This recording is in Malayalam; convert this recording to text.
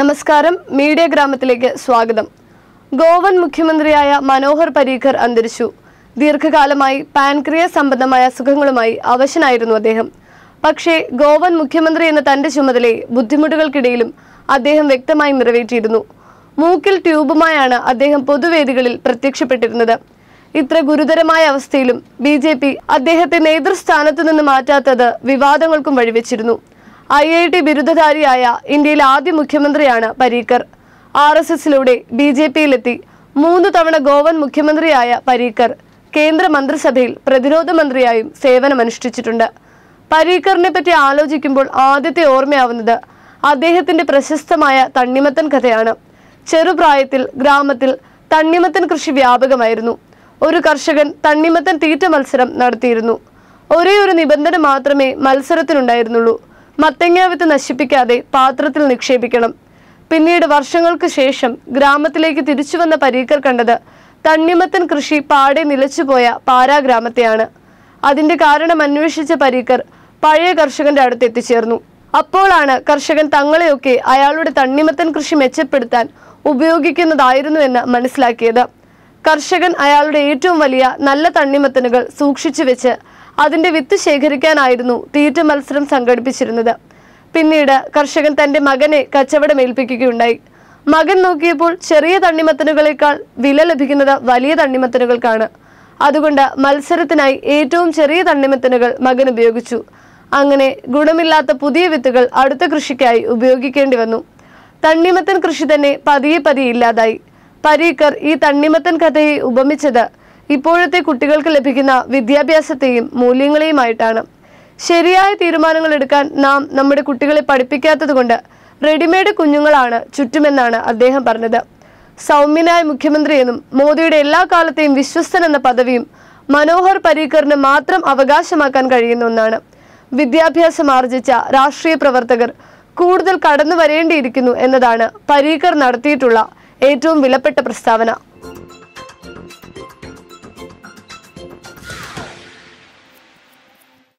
നമസ്കാരം. മീഡിയ ഗ്രാമത്തിലേക്ക് സ്വാഗതം. ഗോവൻ മുഖ്യമന്ത്രിയായ മനോഹർ പരീഖർ അന്തരിച്ചു. ദീർഘകാലമായി പാൻക്രിയ സംബന്ധമായ അസുഖങ്ങളുമായി അവശനായിരുന്നു അദ്ദേഹം. പക്ഷേ ഗോവൻ മുഖ്യമന്ത്രി എന്ന തന്റെ ചുമതലയെ ബുദ്ധിമുട്ടുകൾക്കിടയിലും അദ്ദേഹം വ്യക്തമായി നിറവേറ്റിയിരുന്നു. മൂക്കിൽ ട്യൂബുമായാണ് അദ്ദേഹം പൊതുവേദികളിൽ പ്രത്യക്ഷപ്പെട്ടിരുന്നത്. ഇത്ര ഗുരുതരമായ അവസ്ഥയിലും ബി ജെ പി അദ്ദേഹത്തെ നേതൃസ്ഥാനത്തു നിന്ന് മാറ്റാത്തത് വിവാദങ്ങൾക്കും വഴിവെച്ചിരുന്നു. ഐ ഐ ടി ബിരുദധാരിയായ ഇന്ത്യയിലെ ആദ്യ മുഖ്യമന്ത്രിയാണ് പരീക്കർ. ആർ എസ് എസിലൂടെ ബി ജെ പിയിലെത്തി മൂന്ന് തവണ ഗോവൻ മുഖ്യമന്ത്രിയായ പരീക്കർ കേന്ദ്ര മന്ത്രിസഭയിൽ പ്രതിരോധ മന്ത്രിയായും സേവനമനുഷ്ഠിച്ചിട്ടുണ്ട്. പരീക്കറിനെ പറ്റി ആലോചിക്കുമ്പോൾ ആദ്യത്തെ ഓർമ്മയാവുന്നത് അദ്ദേഹത്തിന്റെ പ്രശസ്തമായ തണ്ണിമത്തൻ കഥയാണ്. ചെറുപ്രായത്തിൽ ഗ്രാമത്തിൽ തണ്ണിമത്തൻ കൃഷി വ്യാപകമായിരുന്നു. ഒരു കർഷകൻ തണ്ണിമത്തൻ തീറ്റ മത്സരം നടത്തിയിരുന്നു. ഒരേ ഒരു നിബന്ധന മാത്രമേ മത്സരത്തിനുണ്ടായിരുന്നുള്ളൂ. മത്തങ്ങ വിത്ത് നശിപ്പിക്കാതെ പാത്രത്തിൽ നിക്ഷേപിക്കണം. പിന്നീട് വർഷങ്ങൾക്ക് ശേഷം ഗ്രാമത്തിലേക്ക് തിരിച്ചു വന്ന പരീക്കർ കണ്ടത് തണ്ണിമത്തൻ കൃഷി പാടെ നിലച്ചുപോയ പാരാ ഗ്രാമത്തെയാണ്. അതിന്റെ കാരണം അന്വേഷിച്ച പരീക്കർ പഴയ കർഷകന്റെ അടുത്ത് എത്തിച്ചേർന്നു. അപ്പോഴാണ് കർഷകൻ തങ്ങളെയൊക്കെ അയാളുടെ തണ്ണിമത്തൻ കൃഷി മെച്ചപ്പെടുത്താൻ ഉപയോഗിക്കുന്നതായിരുന്നു എന്ന് മനസ്സിലാക്കിയത്. കർഷകൻ അയാളുടെ ഏറ്റവും വലിയ നല്ല തണ്ണിമത്തനുകൾ സൂക്ഷിച്ചു വെച്ച് അതിന്റെ വിത്ത് ശേഖരിക്കാനായിരുന്നു തീറ്റ മത്സരം സംഘടിപ്പിച്ചിരുന്നത്. പിന്നീട് കർഷകൻ തന്റെ മകനെ കച്ചവടം ഏൽപ്പിക്കുകയുണ്ടായി മകൻ നോക്കിയപ്പോൾ ചെറിയ തണ്ണിമത്തനുകളേക്കാൾ വില ലഭിക്കുന്നത് വലിയ തണ്ണിമത്തനുകൾക്കാണ്. അതുകൊണ്ട് മത്സരത്തിനായി ഏറ്റവും ചെറിയ തണ്ണിമത്തനുകൾ മകൻ ഉപയോഗിച്ചു. അങ്ങനെ ഗുണമില്ലാത്ത പുതിയ വിത്തുകൾ അടുത്ത കൃഷിക്കായി ഉപയോഗിക്കേണ്ടി വന്നു. തണ്ണിമത്തൻ കൃഷി തന്നെ പതിയെ പതിയെ ഇല്ലാതായി. പരീക്കർ ഈ തണ്ണിമത്തൻ കഥയെ ഉപമിച്ചത് ഇപ്പോഴത്തെ കുട്ടികൾക്ക് ലഭിക്കുന്ന വിദ്യാഭ്യാസത്തെയും മൂല്യങ്ങളെയുമായിട്ടാണ്. ശരിയായ തീരുമാനങ്ങൾ എടുക്കാൻ നാം നമ്മുടെ കുട്ടികളെ പഠിപ്പിക്കാത്തതുകൊണ്ട് റെഡിമെയ്ഡ് കുഞ്ഞുങ്ങളാണ് ചുറ്റുമെന്നാണ് അദ്ദേഹം പറഞ്ഞത്. സൗമ്യനായ മുഖ്യമന്ത്രിയെന്നും മോദിയുടെ എല്ലാ കാലത്തെയും വിശ്വസ്തൻ എന്ന പദവിയും മനോഹർ പരീക്കറിന് മാത്രം അവകാശമാക്കാൻ കഴിയുന്ന ഒന്നാണ്. വിദ്യാഭ്യാസം ആർജിച്ച രാഷ്ട്രീയ പ്രവർത്തകർ കൂടുതൽ കടന്നു വരേണ്ടിയിരിക്കുന്നു എന്നതാണ് പരീക്കർ നടത്തിയിട്ടുള്ള ഏറ്റവും വിലപ്പെട്ട പ്രസ്താവന.